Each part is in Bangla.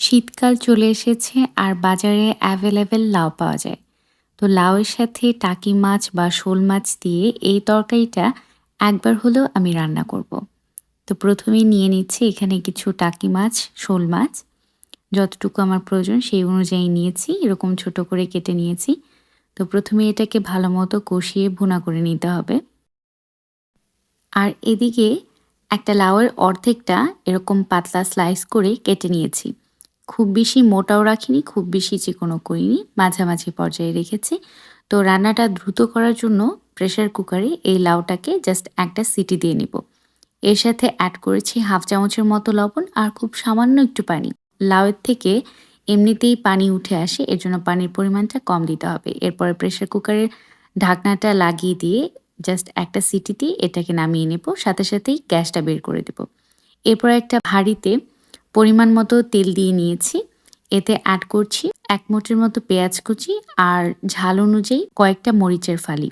শীতকাল চলে এসেছে আর বাজারে অ্যাভেলেবেল লাউ পাওয়া যায়। তো লাউয়ের সাথে টাকি মাছ বা শোল মাছ দিয়ে এই তরকারিটা একবার হলেও আমি রান্না করব। তো প্রথমেই নিয়ে নিচ্ছি এখানে কিছু টাকি মাছ, শোল মাছ। যতটুকু আমার প্রয়োজন সেই অনুযায়ী নিয়েছি, এরকম ছোট করে কেটে নিয়েছি। তো প্রথমে এটাকে ভালো মতো কষিয়ে ভুনা করে নিতে হবে। আর এদিকে একটা লাউয়ের অর্ধেকটা এরকম পাতলা স্লাইস করে কেটে নিয়েছি। খুব বেশি মোটাও রাখিনি, খুব বেশি চিকনও করিনি, মাঝামাঝি পর্যায়ে রেখেছি। তো রান্নাটা দ্রুত করার জন্য প্রেশার কুকারে এই লাউটাকে জাস্ট একটা সিটি দিয়ে নিব। এর সাথে অ্যাড করেছি হাফ চামচের মতো লবণ আর খুব সামান্য একটু পানি। লাউয়ের থেকে এমনিতেই পানি উঠে আসে, এর জন্য পানির পরিমাণটা কম দিতে হবে। এরপরে প্রেশার কুকারের ঢাকনাটা লাগিয়ে দিয়ে জাস্ট একটা সিটিতে এটাকে নামিয়ে নেব, সাথে সাথেই গ্যাসটা বের করে দেব। এরপর একটা হাঁড়িতে পরিমাণ মতো তেল দিয়ে নিয়েছি। এতে অ্যাড করছি এক মুঠের মতো পেঁয়াজ কুচি আর ঝাল অনুযায়ী কয়েকটা মরিচের ফালি।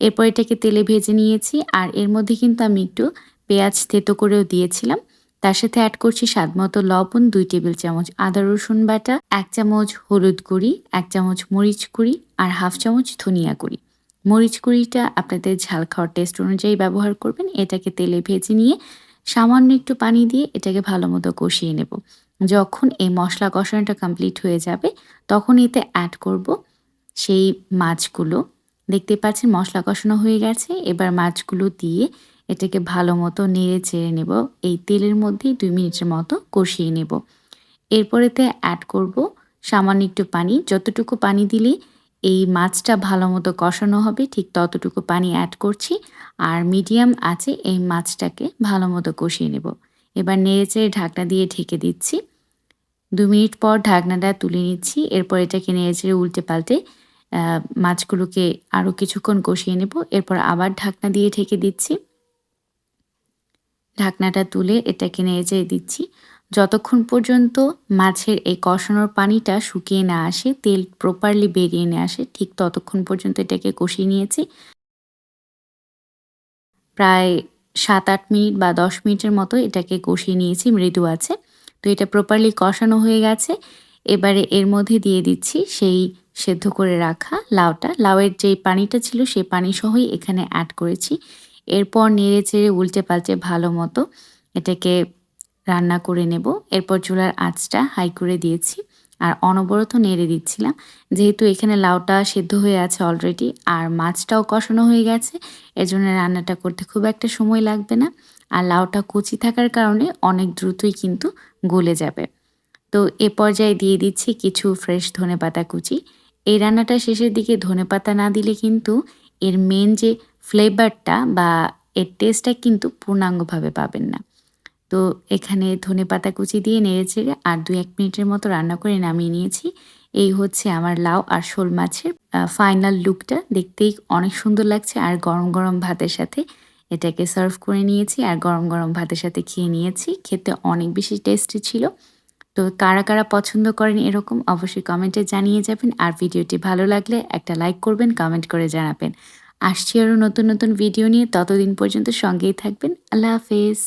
এরপর এটাকে তেলে ভেজে নিয়েছি আর এর মধ্যে কিন্তু আমি একটু পেঁয়াজ থেতো করেও দিয়েছিলাম। তার সাথে অ্যাড করছি স্বাদ মতো লবণ দুই টেবিল চামচ, আদা, রসুন বাটা, এক চামচ হলুদ গুঁড়ি, এক চামচ মরিচ গুঁড়ি আর হাফ চামচ ধনিয়া গুঁড়ি। মরিচ গুঁড়িটা আপনাদের ঝাল খাওয়ার টেস্ট অনুযায়ী ব্যবহার করবেন। এটাকে তেলে ভেজে নিয়ে সামান্য একটু পানি দিয়ে এটাকে ভালো মতো কষিয়ে নেব। যখন এই মশলা কষানোটা কমপ্লিট হয়ে যাবে, তখন এতে অ্যাড করব সেই মাছগুলো। দেখতে পাচ্ছেন মশলা কষানো হয়ে গেছে। এবার মাছগুলো দিয়ে এটাকে ভালো মতো নেড়ে চেড়ে নেব। এই তেলের মধ্যেই দুই মিনিটের মতো কষিয়ে নেব। এরপরেতে অ্যাড করব সামান্য একটু পানি। যতটুকু পানি দিলে এই মাছটা ভালো মতো কষানো হবে, ঠিক ততটুকু পানি অ্যাড করছি আর মিডিয়াম আছে এই মাছটাকে ভালো মতো কষিয়ে নেব। এবার নেড়েচেড়ে ঢাকনা দিয়ে ঢেকে দিচ্ছি। দু মিনিট পর ঢাকনাটা তুলে নিচ্ছি, এরপর এটাকে নেড়েচেড়ে উল্টে পাল্টে মাছগুলোকে আরও কিছুক্ষণ কষিয়ে নেব, এরপর আবার ঢাকনা দিয়ে ঢেকে দিচ্ছি। ঢাকনাটা তুলে এটাকে নেড়েচেড়ে দিচ্ছি। যতক্ষণ পর্যন্ত মাছের এই কষানোর পানিটা শুকিয়ে না আসে, তেল প্রপারলি বেরিয়ে না আসে, ঠিক ততক্ষণ পর্যন্ত এটাকে কষিয়ে নিয়েছি। প্রায় সাত আট মিনিট বা দশ মিনিটের মতো এটাকে কষিয়ে নিয়েছি, মৃদু আছে। তো এটা প্রপারলি কষানো হয়ে গেছে। এবারে এর মধ্যে দিয়ে দিচ্ছি সেই সেদ্ধ করে রাখা লাউটা। লাউয়ের যে পানিটা ছিল সেই পানি সহই এখানে অ্যাড করেছি। এরপর নেড়ে চেড়ে উল্টে পাল্টে ভালো মতো এটাকে রান্না করে নেব। এরপর চুলার আঁচটা হাই করে দিয়েছি আর অনবরত নেড়ে দিচ্ছিলাম। যেহেতু এখানে লাউটা সেদ্ধ হয়ে আছে অলরেডি আর মাছটাও কষানো হয়ে গেছে এর জন্য রান্নাটা করতে খুব একটা সময় লাগবে না। আর লাউটা কুচি থাকার কারণে অনেক দ্রুতই কিন্তু গলে যাবে। তো এ পর্যায়ে দিয়ে দিচ্ছি কিছু ফ্রেশ ধনে পাতা কুচি। এই রান্নাটা শেষের দিকে ধনে পাতা না দিলে কিন্তু এর মেন যে ফ্লেভারটা বা এর টেস্টটা কিন্তু পূর্ণাঙ্গভাবে পাবেন না। তো এখানে ধনে পাতা কুচি দিয়ে নেড়ে চেড়ে আর দু এক মিনিটের মতো রান্না করে নামিয়ে নিয়েছি। এই হচ্ছে আমার লাউ আর শোল মাছের ফাইনাল লুকটা দেখতেই অনেক সুন্দর লাগছে আর গরম গরম ভাতের সাথে এটাকে সার্ভ করে নিয়েছি আর গরম গরম ভাতের সাথে খেয়ে নিয়েছি। খেতে অনেক বেশি টেস্টি ছিল। তো কারা কারা পছন্দ করেন এরকম অবশ্যই কমেন্টে জানিয়ে যাবেন আর ভিডিওটি ভালো লাগলে একটা লাইক করবেন কমেন্ট করে জানাবেন। আসছি আরও নতুন নতুন ভিডিও নিয়ে। ততদিন পর্যন্ত সঙ্গেই থাকবেন। আল্লাহ হাফেজ।